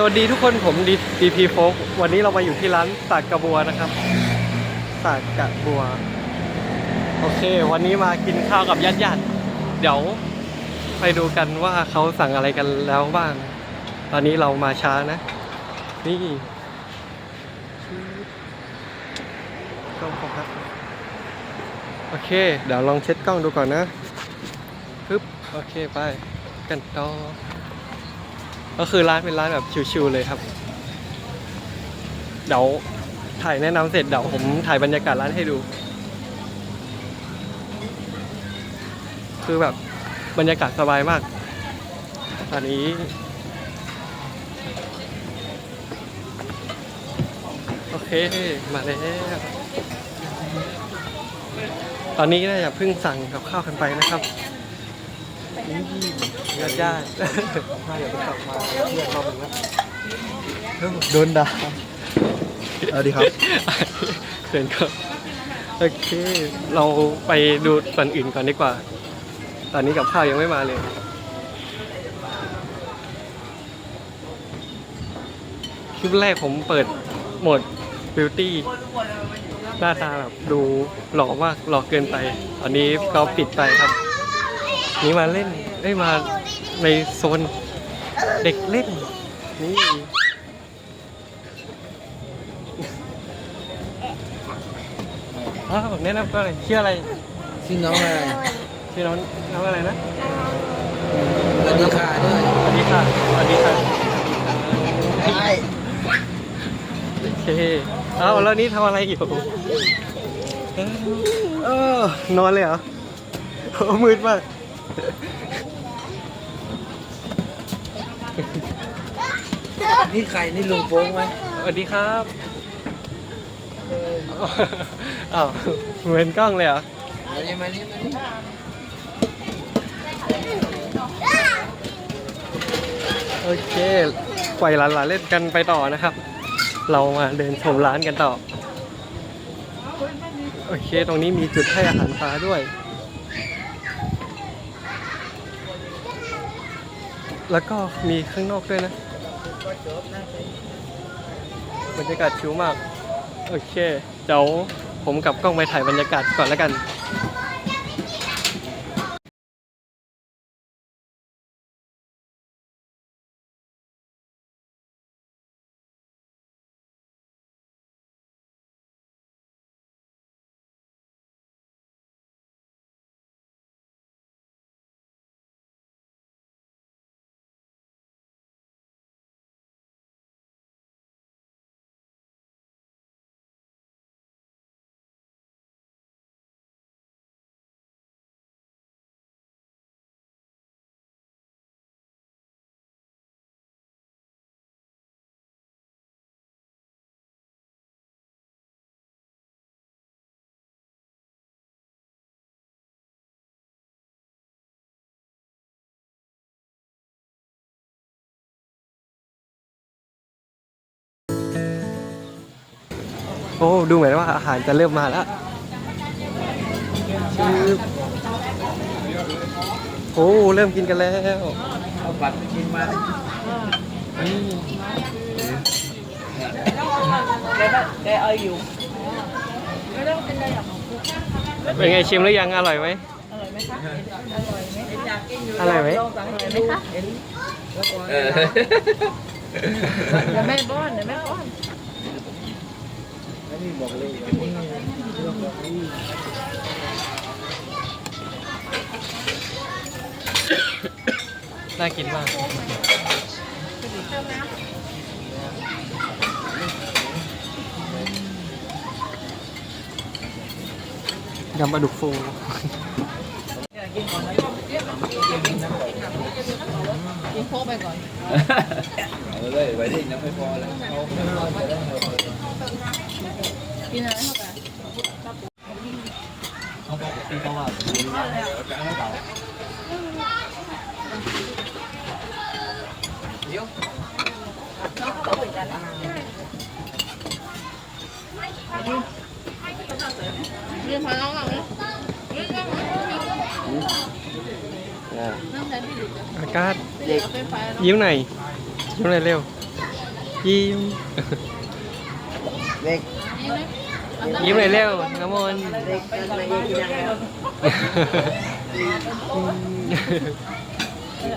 สวัสดีทุกคนผมดีดีพีโฟกวันนี้เรามาอยู่ที่ร้านสากกระบัวนะครับสากกระบัว โอเค วันนี้มากินข้าวกับญาติญาติๆเดี๋ยวไปดูกันว่าเขาสั่งอะไรกันแล้วบ้าง ตอนนี้เรามาช้านะ นี่กล้องโฟกัสโอเค เดี๋ยวลองเช็ดกล้องดูก่อนนะปึ๊บโอเคไป กันต่อ ก็คือร้านเป็นร้านแบบชิวๆเลยครับ เดี๋ยวถ่ายแนะนำเสร็จเดี๋ยวผมถ่ายบรรยากาศร้านให้ดู คือแบบบรรยากาศสบายมาก ตอนนี้ โอเคมาแล้วตอนนี้น่าจะเพิ่งสั่งกับข้าวกันไปนะครับ ญาติญาติๆถ้าอยากจะกลับมาเพื่อนเราเป็นแล้วโดนด่าเอาดีครับเชิญครับโอเค เราไปดูส่วนอื่นก่อนดีกว่า ตอนนี้กับข้าวยังไม่มาเลยคลิปแรกผมเปิดโหมด Beauty หน้าตาแบบดูหล่อมากหล่อเกินไป ตอนนี้ก็ปิดไปครับ นี่มาเล่นได้มาในโซนเด็กเล่น นี่อ้าวแนะนำตัวหน่อยชื่ออะไร ชื่อน้องอะไรชื่อน้องน้องอะไรนะสวัสดีค่ะด้วยสวัสดีค่ะสวัสดีค่ะใช่โอเคเอาแล้วนี่ทำอะไรอยู่เออนอนเลยเหรอโอ้มืดมาก นี่ใครนี่ลุงโป้งไหมสวัสดีครับอ้าวเหมือนกล้องเลยเหรอมานี่มานี่มานี่โอเคปล่อยหลานๆเล่นกันไปต่อนะครับ เรามาเดินชมร้านกันต่อ โอเค ตรงนี้มีจุดให้อาหารปลาด้วย แล้วก็มีข้างนอกด้วยนะบรรยากาศชิวมาก โอเค เดี๋ยวผมกลับกล้องไปถ่ายบรรยากาศก่อนแล้วกัน โอ้ดูเหมือนว่าอาหารจะเริ่มมาแล้วชืบโอ้เริ่มกินกันแล้วเอาบัตรไปกินมานี่แกเอาอยู่เป็นไงชิมหรือยังอร่อยไหมอร่อยไหมเออเดี๋ยวแม่ป้อนเดี๋ยวแม่ป้อน นี่บอกเลยน่ากินมากยำปลาดุกฟูกินโค้กไปก่อน เอาเลยไว้ที่ยังไม่พอแล้วเอา กินอะไรเข้าไปเขาบอกที่เขาว่าเรียนพอน้องหลังเลยเรียนก็มาอ่านั่งแทนพี่ดิอากาศเด็กเอาไปไฟแล้วยิ้มหน่อยยิ้มหน่อยเร็วยิ้มเด็ก ยิ้มเลยเร็วน้ำมนต์เด็กกันอะยังแล้ว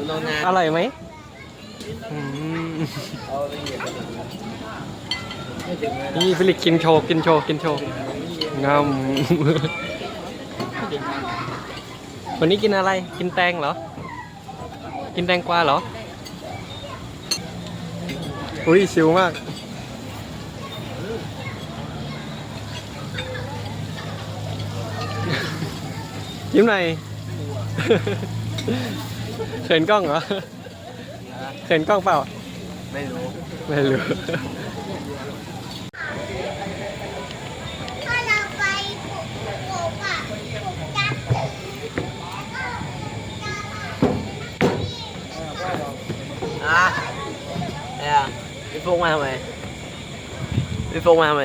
ลงน้อร่อยไหมนี่ฟิลิกกินโชว์กินโชว์กินโชว์งามวันนี้กินอะไร กินแตงเหรอ กินแตงกวาเหรอ อุ้ยชิวมาก ยิ้มหน่อย เขินกล้องเหรอ เขินกล้องเปล่า ไม่รู้ ไม่รู้ ถ้าเราไปปลูกปลูกอะปลูกจักรอะเนี่ยพี่ฟุกมาทำไมพี่ฟุกมาทำไม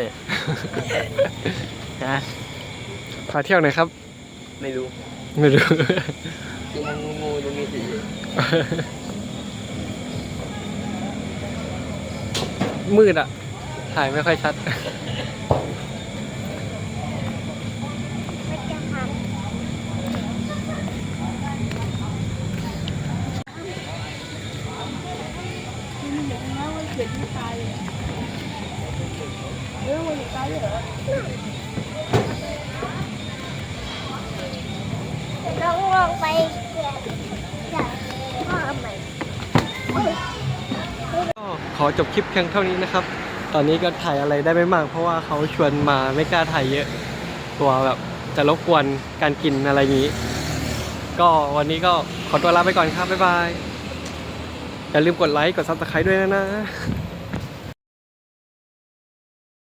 ฮะ พาเที่ยวหน่อยครับ ไม่รู้ไม่รู้ดูงูงูดูมีสีมืดอะถ่ายไม่ค่อยชัด งลองไปเก็บจากพ่อใหม่ก็ขอจบคลิปเพียงเท่านี้นะครับ ตอนนี้ก็ถ่ายอะไรได้ไม่มาก เพราะว่าเขาชวนมาไม่กล้าถ่ายเยอะตัวแบบจะรบกวนการกินอะไรอย่างนี้ ก็วันนี้ก็ขอตัวลาไปก่อนครับ บ๊ายบาย อย่าลืมกดไลค์ กดซับสไครต์ด้วยนะนะ